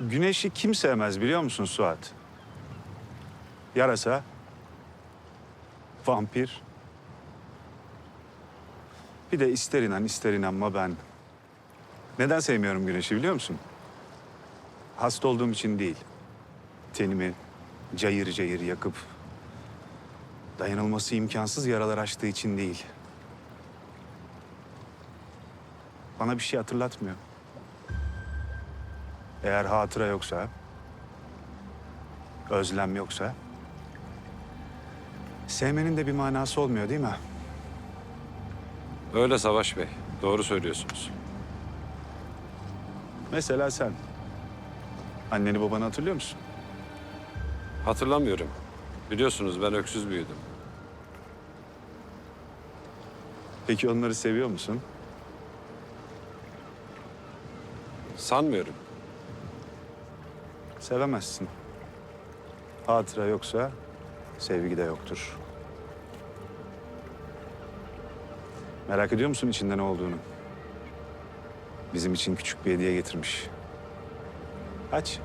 Güneşi kim sevmez biliyor musun Suat? Yarasa, vampir. Bir de ister inan ister inanma ben. Neden sevmiyorum güneşi biliyor musun? Hasta olduğum için değil. Tenimi cayır cayır yakıp dayanılması imkansız yaralar açtığı için değil. Bana bir şey hatırlatmıyor. Eğer hatıra yoksa, özlem yoksa, sevmenin de bir manası olmuyor değil mi? Öyle Savaş Bey. Doğru söylüyorsunuz. Mesela sen. Anneni babanı hatırlıyor musun? Hatırlamıyorum. Biliyorsunuz ben öksüz büyüdüm. Peki onları seviyor musun? Sanmıyorum. Sevemezsin. Hatıra yoksa sevgi de yoktur. Merak ediyor musun içinde ne olduğunu? Bizim için küçük bir hediye getirmiş. Aç.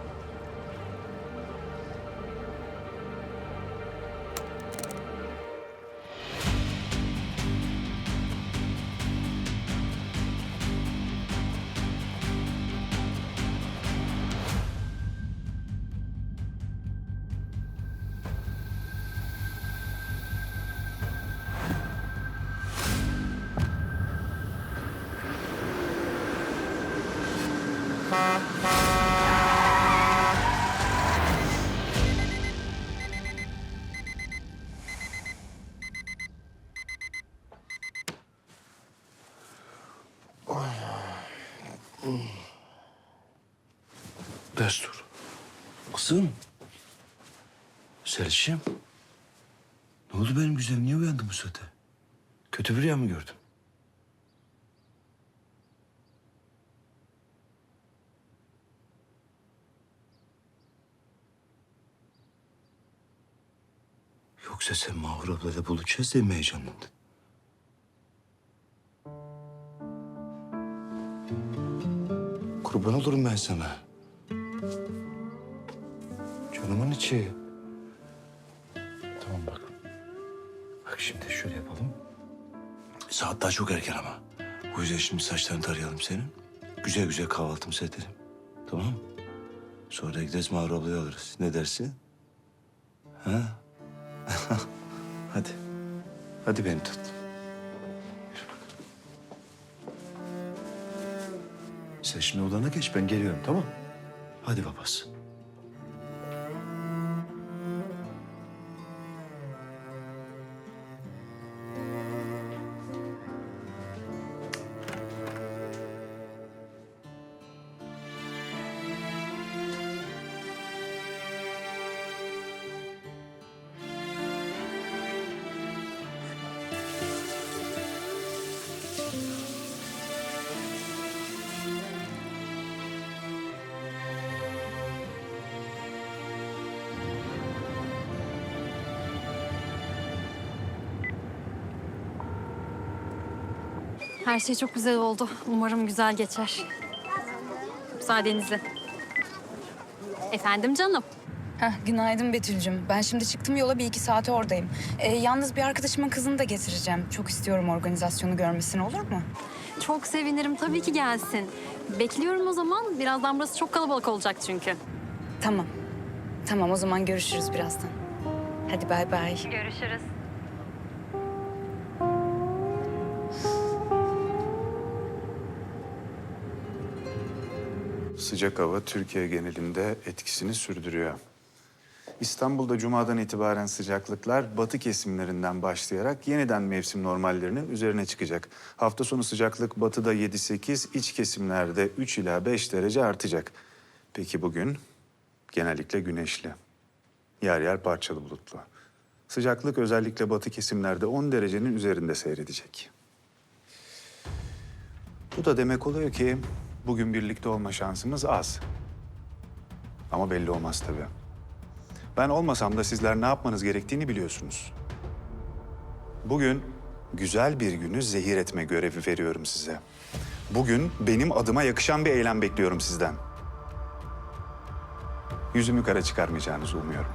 Destur. Kızım. Selçim. Ne oldu benim güzelim? Niye uyandın bu saate? Kötü bir rüya mı gördün? Yoksa sen Mahur ablayla buluşacağız diye mi heyecanlandın? Kurban olurum ben sana. Canımın içi. Tamam bak. Bak şimdi şöyle yapalım. Saat daha çok erken ama. O yüzden şimdi saçlarını tarayalım senin. Güzel güzel kahvaltımızı edelim. Tamam mı? Sonra gideriz Mahur ablayı alırız. Ne dersin? Ha? Hadi. Hadi beni tut. Sen şimdi odana geç ben geliyorum tamam? Hadi babası. Her şey çok güzel oldu. Umarım güzel geçer. Müsaadenizle. Efendim canım. Heh, günaydın Betül'cüm. Ben şimdi çıktım yola bir iki saate oradayım. Ee, yalnız bir arkadaşımın kızını da getireceğim. Çok istiyorum organizasyonu görmesini olur mu? Çok sevinirim. Tabii ki gelsin. Bekliyorum o zaman. Birazdan burası çok kalabalık olacak çünkü. Tamam. Tamam o zaman görüşürüz birazdan. Hadi bay bay. Görüşürüz. Sıcak hava Türkiye genelinde etkisini sürdürüyor. İstanbul'da cumadan itibaren sıcaklıklar batı kesimlerinden başlayarak yeniden mevsim normallerinin üzerine çıkacak. Hafta sonu sıcaklık batıda 7-8, iç kesimlerde 3 ila 5 derece artacak. Peki bugün genellikle güneşli. Yer yer parçalı bulutlu. Sıcaklık özellikle batı kesimlerde 10 derecenin üzerinde seyredecek. Bu da demek oluyor ki bugün birlikte olma şansımız az. Ama belli olmaz tabii. Ben olmasam da sizler ne yapmanız gerektiğini biliyorsunuz. Bugün güzel bir günü zehir etme görevi veriyorum size. Bugün benim adıma yakışan bir eylem bekliyorum sizden. Yüzümü kara çıkarmayacağınızı umuyorum.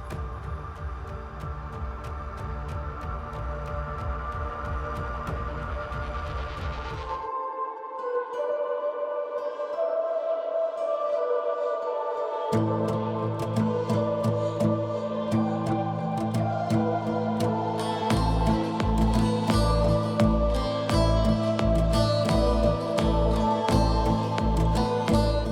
Bye.